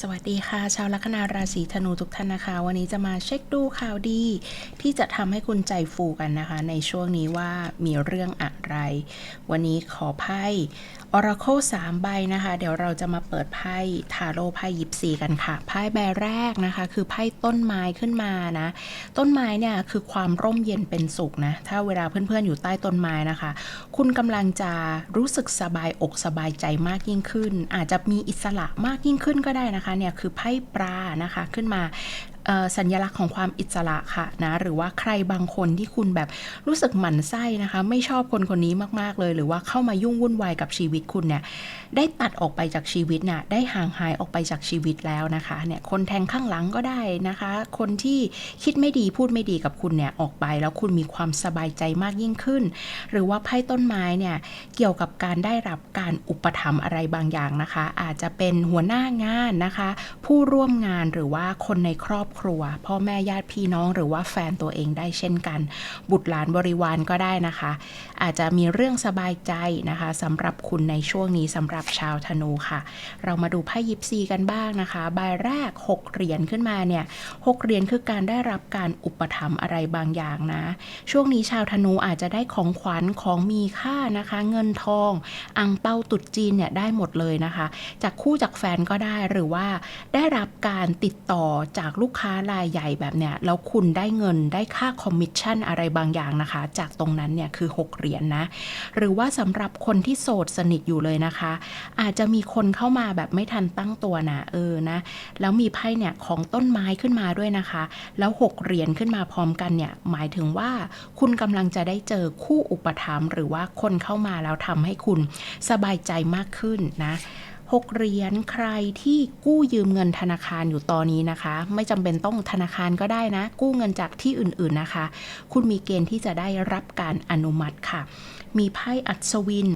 สวัสดีค่ะ ชาวลัคนาราศีธนูทุกท่านนะคะ วันนี้จะมาเช็คดูข่าวดี ที่จะทำให้คุณใจฟูกันนะคะ ในช่วงนี้ว่ามีเรื่องอะไร วันนี้ขอไพ่ Oracle 3 ใบนะคะ เดี๋ยวเราจะมาเปิดไพ่ทาโร่ไพ่ยิปซีกันค่ะ ไพ่ใบแรกนะคะ คือไพ่ต้นไม้ขึ้นมานะ ต้นไม้เนี่ยคือความร่มเย็นเป็นสุขนะ ถ้าเวลาเพื่อนๆอยู่ใต้ต้นไม้นะคะ คุณกำลังจะรู้สึกสบายอกสบายใจมากยิ่งขึ้น อาจจะมีอิสระมากยิ่งขึ้นก็ได้นะคะะคะเนี่ยคือไพ่ปลานะคะขึ้นมา สัญลักษณ์ของความอิสระค่ะนะหรือว่าใครบางคนที่คุณแบบรู้สึกหมั่นไส้นะคะ ไม่ชอบคนคนนี้มากๆเลย หรือว่าเข้ามายุ่งวุ่นวายกับชีวิตคุณเนี่ยได้ตัดออกไปจากชีวิตน่ะได้ห่างหายออกไปจากชีวิตแล้วนะคะเนี่ยคนแทงข้างหลังก็ได้นะคะ คนที่คิดไม่ดีพูดไม่ดีกับคุณเนี่ยออกไปแล้วคุณมีความสบายใจมากยิ่งขึ้น หรือว่าไพ่ต้นไม้เนี่ยเกี่ยวกับการได้รับการอุปถัมภ์อะไรบางอย่างนะคะ อาจจะเป็นหัวหน้างานนะคะ ผู้ร่วมงานหรือว่าคนในครอบครัว พ่อแม่ญาติพี่น้องหรือว่าแฟนตัวเองได้เช่นกัน บุตรหลานบริวารก็ได้นะคะ อาจจะมีเรื่องสบายใจนะคะสำหรับคุณในช่วงนี้สำหรับชาวธนูค่ะ เรามาดูไพ่ยิปซีกันบ้างนะคะใบแรก 6 เหรียญขึ้นมาเนี่ยหกเหรียญคือการได้รับการอุปถัมภ์อะไรบางอย่างนะ ช่วงนี้ชาวธนูอาจจะได้ของขวัญของมีค่านะคะ เงินทอง อังเปาตุดจีนเนี่ยได้หมดเลยนะคะ จากคู่จากแฟนก็ได้หรือว่าได้รับการติดต่อจากลูกค้ารายใหญ่แบบเนี้ยแล้วคุณได้เงินได้ค่าคอมมิชชั่นอะไรบางอย่างนะคะ จากตรงนั้นเนี่ยคือ 6 เหรียญนนะหรือว่าสำหรับคนที่โสดสนิทอยู่เลยนะคะ อาจจะมีคนเข้ามาแบบไม่ทันตั้งตัวนะเออนะแล้วมีไพ่เนี่ยของต้นไม้ขึ้นมาด้วยนะคะ แล้ว 6 เหรียญขึ้นมาพร้อมกันเนี่ยหมายถึงว่าคุณกำลังจะได้เจอคู่อุปถัมภ์หรือว่าคนเข้ามาแล้วทำให้คุณสบายใจมากขึ้นนะ หกเหรียญใครที่กู้ยืมเงินธนาคารอยู่ตอนนี้นะคะ ไม่จำเป็นต้องธนาคารก็ได้นะ กู้เงินจากที่อื่นๆนะคะ คุณมีเกณฑ์ที่จะได้รับการอนุมัติค่ะ มีไพ่อัศวิน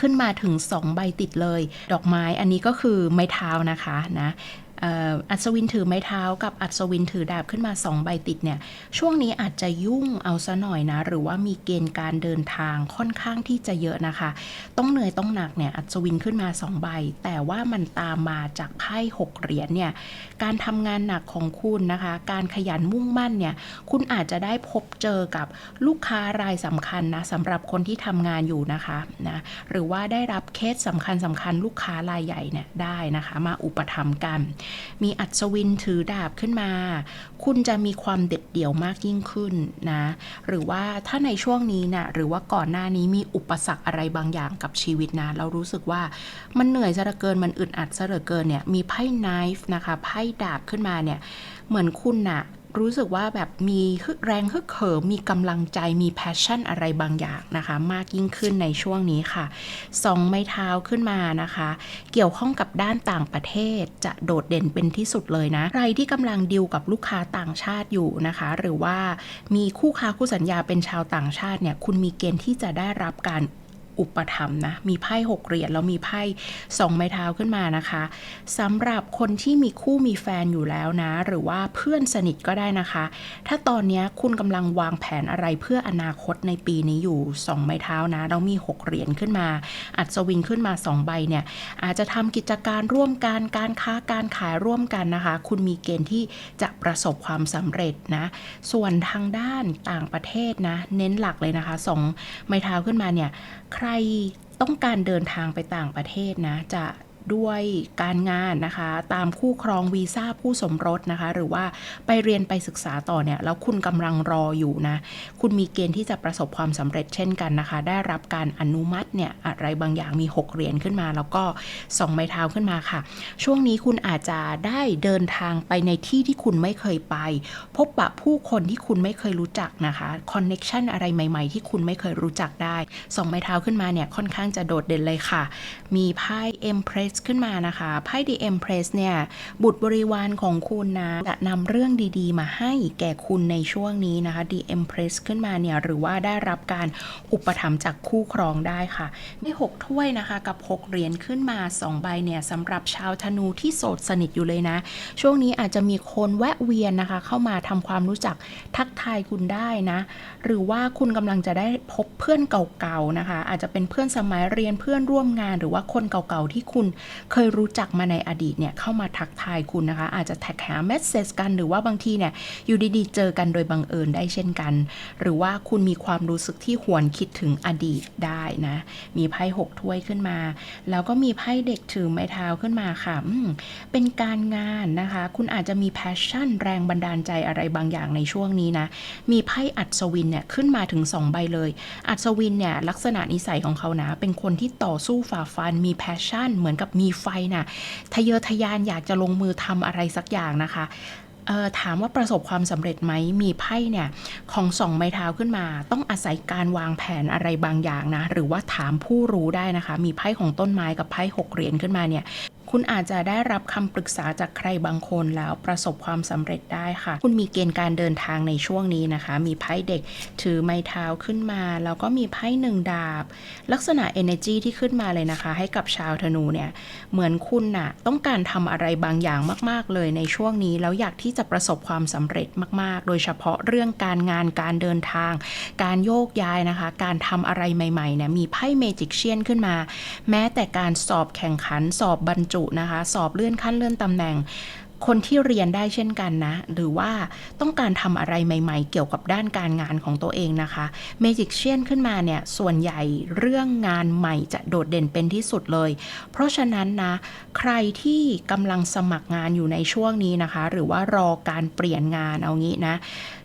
ขึ้นมาถึง 2 ใบติดเลย ดอกไม้อันนี้ก็คือไม้เท้านะคะนะ อัศวินถือไม้เท้ากับอัศวินถือดาบขึ้นมา 2 ใบติดเนี่ย ช่วงนี้อาจจะยุ่งเอาซะหน่อยนะ หรือว่ามีเกณฑ์การเดินทางค่อนข้างที่จะเยอะนะคะ ต้องเหนื่อยต้องหนักเนี่ยอัศวินขึ้นมา 2 ใบ แต่ว่ามันตามมาจากไพ่6เหรียญเนี่ย การทำงานหนักของคุณนะคะ การขยันมุ่งมั่นเนี่ย คุณอาจจะได้พบเจอกับลูกค้ารายสำคัญนะสำหรับคนที่ทำงานอยู่นะคะนะหรือว่าได้รับเคสสำคัญสำคัญลูกค้ารายใหญ่เนี่ยได้นะคะ มาอุปถัมภ์กันมีอัศวินถือดาบขึ้นมา คุณจะมีความเด็ดเดี่ยวมากยิ่งขึ้นนะ หรือว่าถ้าในช่วงนี้นะหรือว่าก่อนหน้านี้มีอุปสรรคอะไรบางอย่างกับชีวิตนะ เรารู้สึกว่ามันเหนื่อยซะเหลือเกิน มันอึดอัดซะเหลือเกินเนี่ย มีไพ่ไนฟ์นะคะ ไพ่ดาบขึ้นมาเนี่ย เหมือนคุณน่ะ รู้สึกว่าแบบมีฮึกแรงฮึกเหิมมีกำลังใจมีแพชชั่นอะไรบางอย่างนะคะ มากยิ่งขึ้นในช่วงนี้ค่ะสองไม้เท้าขึ้นมานะคะ เกี่ยวข้องกับด้านต่างประเทศจะโดดเด่นเป็นที่สุดเลยนะ ใครที่กำลังดิวกับลูกค้าต่างชาติอยู่นะคะ หรือว่ามีคู่ค้าคู่สัญญาเป็นชาวต่างชาติเนี่ยคุณมีเกณฑ์ที่จะได้รับการ อุปถัมนะ มีไพ่หกเหรียญแล้วมีไพ่สองไม้เท้าขึ้นมานะคะสำหรับคนที่มีคู่มีแฟนอยู่แล้วนะ หรือว่าเพื่อนสนิทก็ได้นะคะ ถ้าตอนนี้คุณกำลังวางแผนอะไรเพื่ออนาคตในปีนี้อยู่สองไม้เท้านะแล้วมีหกเหรียญขึ้นมา อัศวินขึ้นมาสองใบเนี่ย อาจจะทำกิจการร่วมกันการค้าการขายร่วมกันนะคะ คุณมีเกณฑ์ที่จะประสบความสำเร็จนะ ส่วนทางด้านต่างประเทศนะ เน้นหลักเลยนะคะสองไม้เท้าขึ้นมาเนี่ย ใครต้องการเดินทางไปต่างประเทศนะ จะ ด้วยการงานนะคะ ตามคู่ครองวีซ่าผู้สมรสนะคะ หรือว่าไปเรียนไปศึกษาต่อเนี่ย แล้วคุณกำลังรออยู่นะ คุณมีเกณฑ์ที่จะประสบความสำเร็จเช่นกันนะคะ ได้รับการอนุมัติเนี่ยอะไรบางอย่างมี 6 เหรียญขึ้นมา แล้วก็2ไม้เท้าขึ้นมาค่ะ ช่วงนี้คุณอาจจะได้เดินทางไปในที่ที่คุณไม่เคยไป พบปะผู้คนที่คุณไม่เคยรู้จักนะคะคอนเน็ชันอะไรใหม่ๆ ที่คุณไม่เคยรู้จักได้สองไม้เท้าขึ้นมาเนี่ยค่อนข้างจะโดดเด่นเลยค่ะ มีไพ่ Empress ขึ้นมานะคะไพ่ The Empress เนี่ยบุตรบริวารของคุณนะจะนำเรื่องดีๆ มาให้แก่คุณในช่วงนี้นะคะ The Empress ขึ้นมาเนี่ยหรือว่าได้รับการอุปถัมภ์จากคู่ครองได้ค่ะมี6ถ้วยนะคะกับ6เหรียญขึ้นมา2ใบเนี่ยสำหรับชาวธนูที่โสดสนิทอยู่เลยนะ ช่วงนี้อาจจะมีคนแวะเวียนนะคะ เข้ามาทำความรู้จักทักทายคุณได้นะ หรือว่าคุณกำลังจะได้พบเพื่อนเก่าๆนะคะ อาจจะเป็นเพื่อนสมัยเรียนเพื่อนร่วมงาน หรือว่าคนเก่าๆที่คุณเคยรู้จักมาในอดีตเนี่ยเข้ามาทักทายคุณนะคะ อาจจะแท็กหาเมสเซจกันหรือว่าบางทีเนี่ยอยู่ดีๆ เจอกันโดยบังเอิญได้เช่นกัน หรือว่าคุณมีความรู้สึกที่หวนคิดถึงอดีตได้นะ มีไพ่หกถ้วยขึ้นมา แล้วก็มีไพ่เด็กถือไม้เท้าขึ้นมาค่ะอืมเป็นการงานนะคะ คุณอาจจะมี passion แรงบันดาลใจอะไรบางอย่างในช่วงนี้นะ มีไพ่อัศวินเนี่ยขึ้นมาถึง 2 ใบเลย อัศวินเนี่ยลักษณะนิสัยของเขานะ เป็นคนที่ต่อสู้ฝ่าฟันมี passion เหมือนกับมีไฟน่ะทะเยอทะยานอยากจะลงมือทำอะไรสักอย่างนะคะถามว่าประสบความสำเร็จไหมมีไพ่เนี่ยของสองไม้เท้าขึ้นมา ต้องอาศัยการวางแผนอะไรบางอย่างนะ หรือว่าถามผู้รู้ได้นะคะ มีไพ่ของต้นไม้กับไพ่หกเหรียญขึ้นมาเนี่ย คุณอาจจะได้รับคำปรึกษาจากใครบางคนแล้วประสบความสำเร็จได้ค่ะ คุณมีเกณฑ์การเดินทางในช่วงนี้นะคะ มีไพ่เด็กถือไม้เท้าขึ้นมา แล้วก็มีไพ่หนึ่งดาบ ลักษณะ energy ที่ขึ้นมาเลยนะคะ ให้กับชาวธนูเนี่ย เหมือนคุณน่ะต้องการทำอะไรบางอย่างมาก ๆ เลยในช่วงนี้ แล้วอยากที่จะประสบความสำเร็จมาก ๆ โดยเฉพาะเรื่องการงานการเดินทาง การโยกย้ายนะคะ การทำอะไรใหม่ๆเนี่ยมีไพ่เมจิกเชียนขึ้นมา แม้แต่การสอบแข่งขันสอบบรรจุนะคะ สอบเลื่อนขั้นเลื่อนตำแหน่ง คนที่เรียนได้เช่นกันนะ หรือว่าต้องการทำอะไรใหม่ๆ เกี่ยวกับด้านการงานของตัวเองนะคะเมจิกเชียนขึ้นมาเนี่ย ส่วนใหญ่เรื่องงานใหม่จะโดดเด่นเป็นที่สุดเลย เพราะฉะนั้นนะ ใครที่กำลังสมัครงานอยู่ในช่วงนี้นะคะ หรือว่ารอการเปลี่ยนงานเอางี้นะ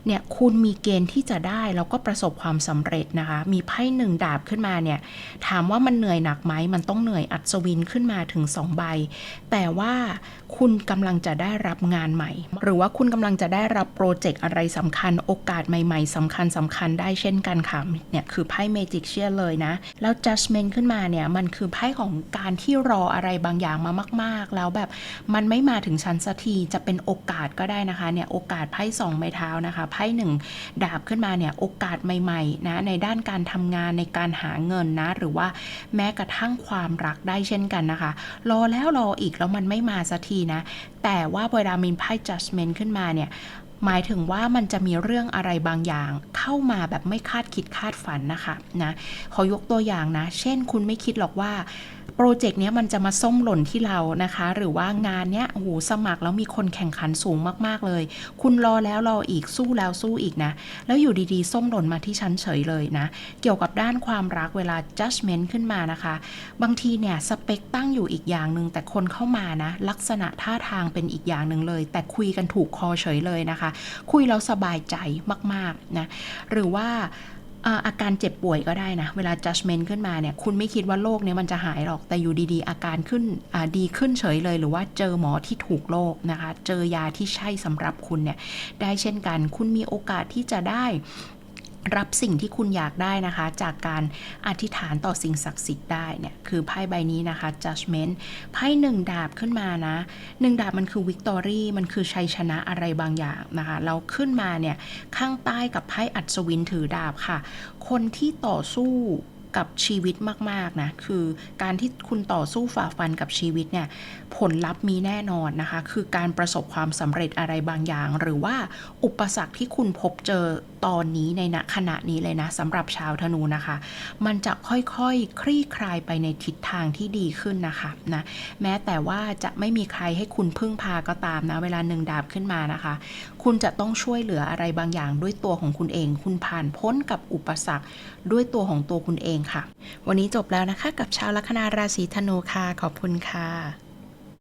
เนี่ยคุณมีเกณฑ์ที่จะได้แล้วก็ประสบความสำเร็จนะคะ มีไพ่หนึ่งดาบขึ้นมาเนี่ยถามว่ามันเหนื่อยหนักไหมมันต้องเหนื่อยอัศวินขึ้นมาถึง 2 ใบ แต่ว่าคุณกำลังจะได้รับงานใหม่ หรือว่าคุณกำลังจะได้รับโปรเจกต์อะไรสำคัญโอกาสใหม่ๆสำคัญสำคัญได้เช่นกันค่ะเนี่ยคือไพ่เมจิกเชียเลยนะ แล้ว judgment ขึ้นมาเนี่ยมันคือไพ่ของการที่รออะไรบางอย่างมามาก ๆ แล้วแบบมันไม่มาถึงชั้นสักทีจะเป็นโอกาสก็ได้นะคะเนี่ยโอกาสไพ่สองไม้เท้านะคะพ่หนึ่งดาบขึ้นมาเนี่ยโอกาสใหม่ๆนะในด้านการทำงานในการหาเงินนะ หรือว่าแม้กระทั่งความรักได้เช่นกันนะคะ รอแล้วรออีกแล้วมันไม่มาสักทีนะ แต่ว่าเวลามีไพ่ judgment ขึ้นมาเนี่ย หมายถึงว่ามันจะมีเรื่องอะไรบางอย่างเข้ามาแบบไม่คาดคิดคาดฝันนะคะนะขอยกตัวอย่างนะ เช่นคุณไม่คิดหรอกว่าโปรเจกต์เนี้ยมันจะมาส้มหล่นที่เรานะคะ หรือว่างานเนี้ยโหสมัครแล้วมีคนแข่งขันสูงมากๆเลย คุณรอแล้วรออีกสู้แล้วสู้อีกนะ แล้วอยู่ดีๆ ส้มหล่นมาที่ชั้นเฉยเลยนะ เกี่ยวกับด้านความรักเวลา judgment ขึ้นมานะคะ บางทีเนี่ยสเปคตั้งอยู่อีกอย่างหนึ่งแต่คนเข้ามานะ ลักษณะท่าทางเป็นอีกอย่างหนึ่งเลย แต่คุยกันถูกคอเฉยเลยนะคะคุยแล้วสบายใจมากๆนะ หรือว่าอาการเจ็บป่วยก็ได้นะ เวลา judgment ขึ้นมาเนี่ย คุณไม่คิดว่าโรคเนี้ยมันจะหายหรอก แต่อยู่ดีๆ อาการขึ้นดีขึ้นเฉยเลย หรือว่าเจอหมอที่ถูกโรคนะคะ เจอยาที่ใช่สำหรับคุณเนี่ย ได้เช่นกัน คุณมีโอกาสที่จะได้ รับสิ่งที่คุณอยากได้นะคะ จากการอธิษฐานต่อสิ่งศักดิ์สิทธิ์ได้เนี่ยคือไพ่ใบนี้นะคะ judgment ไพ่หนึ่งดาบขึ้นมานะหนึ่งดาบมันคือ victory มันคือชัยชนะอะไรบางอย่างนะคะเราขึ้นมาเนี่ยข้างใต้กับไพ่อัศวินถือดาบค่ะ คนที่ต่อสู้กับชีวิตมากๆนะคือการที่คุณต่อสู้ฝ่าฟันกับชีวิตเนี่ยผลลัพธ์มีแน่นอนนะคะ คือการประสบความสำเร็จอะไรบางอย่าง หรือว่าอุปสรรคที่คุณพบเจอ ตอนนี้ในณขณะนี้เลยนะสำหรับชาวธนูนะคะ มันจะค่อยๆคลี่คลายไปในทิศทางที่ดีขึ้นนะคะนะแม้แต่ว่าจะไม่มีใครให้คุณพึ่งพาก็ตามนะเวลาหนึ่งดาบขึ้นมานะคะ คุณจะต้องช่วยเหลืออะไรบางอย่างด้วยตัวของคุณเอง คุณผ่านพ้นกับอุปสรรคด้วยตัวของตัวคุณเองค่ะ วันนี้จบแล้วนะคะ กับชาวลัคนาราศีธนูค่ะขอบคุณค่ะ